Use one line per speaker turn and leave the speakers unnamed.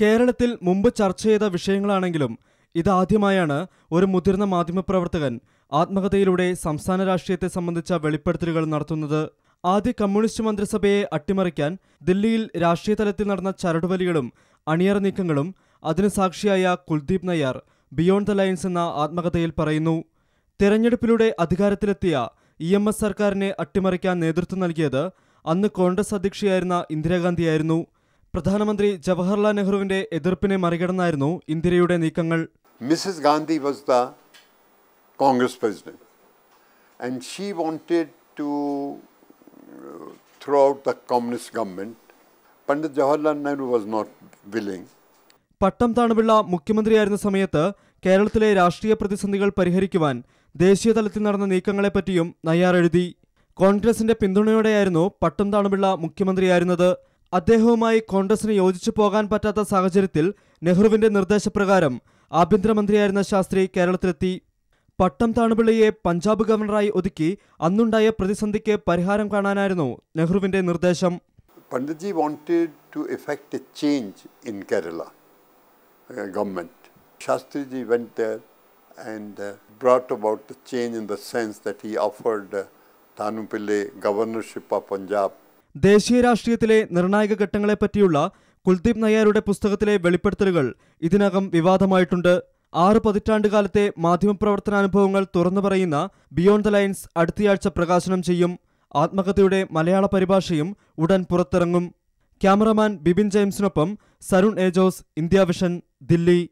കേരളത്തിൽ മുമ്പ് ചർച്ച ചെയ്ത വിഷയങ്ങളാണെങ്കിലും ഇതാദ്യമായാണ് ഒരു മുതിർന്ന മാധ്യമപ്രവർത്തകൻ ആത്മകഥയിലൂടെ സംസ്ഥാന രാഷ്ട്രീയത്തെ സംബന്ധിച്ച വെളിപ്പെടുത്തലുകൾ നടത്തുന്നത്. ആദ്യ കമ്മ്യൂണിസ്റ്റ് മന്ത്രിസഭയെ അട്ടിമറിക്കാൻ ദില്ലിയിൽ രാഷ്ട്രീയ തലത്തിൽ നടന്ന ചരടുവലികളും അണിയറ നീക്കങ്ങളും അതിന് സാക്ഷിയായ Kuldip Nayar beyond the lines എന്ന ആത്മകഥയിൽ പറയുന്നു. തെരഞ്ഞെടുപ്പിലൂടെ അധികാരത്തിലെത്തിയ ഇ എം എസ് സർക്കാരിനെ അട്ടിമറിക്കാൻ നേതൃത്വം നൽകിയത് അന്ന് കോൺഗ്രസ് അധ്യക്ഷയായിരുന്ന ഇന്ദിരാഗാന്ധിയായിരുന്നു. പ്രധാനമന്ത്രി ജവഹർലാൽ നെഹ്റുവിന്റെ എതിർപ്പിനെ മറികടന്നായിരുന്നു ഇന്ദിരയുടെ നീക്കങ്ങൾ.
Mrs Gandhi was the Congress president and she wanted to through out the communist government Pandit Jawaharlal Nehru was not willing.
Pattom Thanu Pillai മുഖ്യമന്ത്രിയായിരുന്ന സമയത്ത് കേരളത്തിലെ രാഷ്ട്രീയ പ്രതിസന്ധികൾ പരിഹരിക്കുവാൻ ദേശീയ തലത്തിൽ നടന്ന നീക്കങ്ങളെപ്പറ്റിയും നയ്യാർ എഴുതി. കോൺഗ്രസിന്റെ പിന്തുണയോടെയായിരുന്നു പട്ടം താണുപിള്ള മുഖ്യമന്ത്രിയായിരുന്നത്. അദ്ദേഹവുമായി കോൺഗ്രസിന് യോജിച്ചു പോകാൻ പറ്റാത്ത സാഹചര്യത്തിൽ നെഹ്റുവിന്റെ നിർദ്ദേശപ്രകാരം ആഭ്യന്തരമന്ത്രിയായിരുന്ന ശാസ്ത്രി കേരളത്തിലെത്തി. പട്ടം താണുപിള്ളിയെ പഞ്ചാബ് ഗവർണറായി ഒതുക്കി അന്നുണ്ടായ പ്രതിസന്ധിക്ക് പരിഹാരം കാണാനായിരുന്നു നെഹ്റുവിന്റെ നിർദ്ദേശം.
Panditji wanted to effect a change in Kerala government Shastriji Shastriji and brought uh, change in the sense that he sense that governorship of uh,
ദേശീയ രാഷ്ട്രീയത്തിലെ നിർണായക ഘട്ടങ്ങളെപ്പറ്റിയുള്ള കുൽദീപ് നയ്യാരുടെ പുസ്തകത്തിലെ വെളിപ്പെടുത്തലുകൾ ഇതിനകം വിവാദമായിട്ടുണ്ട്. ആറ് പതിറ്റാണ്ട് കാലത്തെ മാധ്യമപ്രവർത്തനാനുഭവങ്ങൾ തുറന്നു പറയുന്ന ബിയോണ്ട് ദ ലൈൻസ് അടുത്തയാഴ്ച പ്രകാശനം ചെയ്യും. ആത്മകഥയുടെ മലയാള പരിഭാഷയും ഉടൻ പുറത്തിറങ്ങും. ക്യാമറമാൻ ബിബിൻ ജെയിംസിനൊപ്പം സരുൺ ഏജോസ് ഇന്ത്യ വിഷൻ ദില്ലി.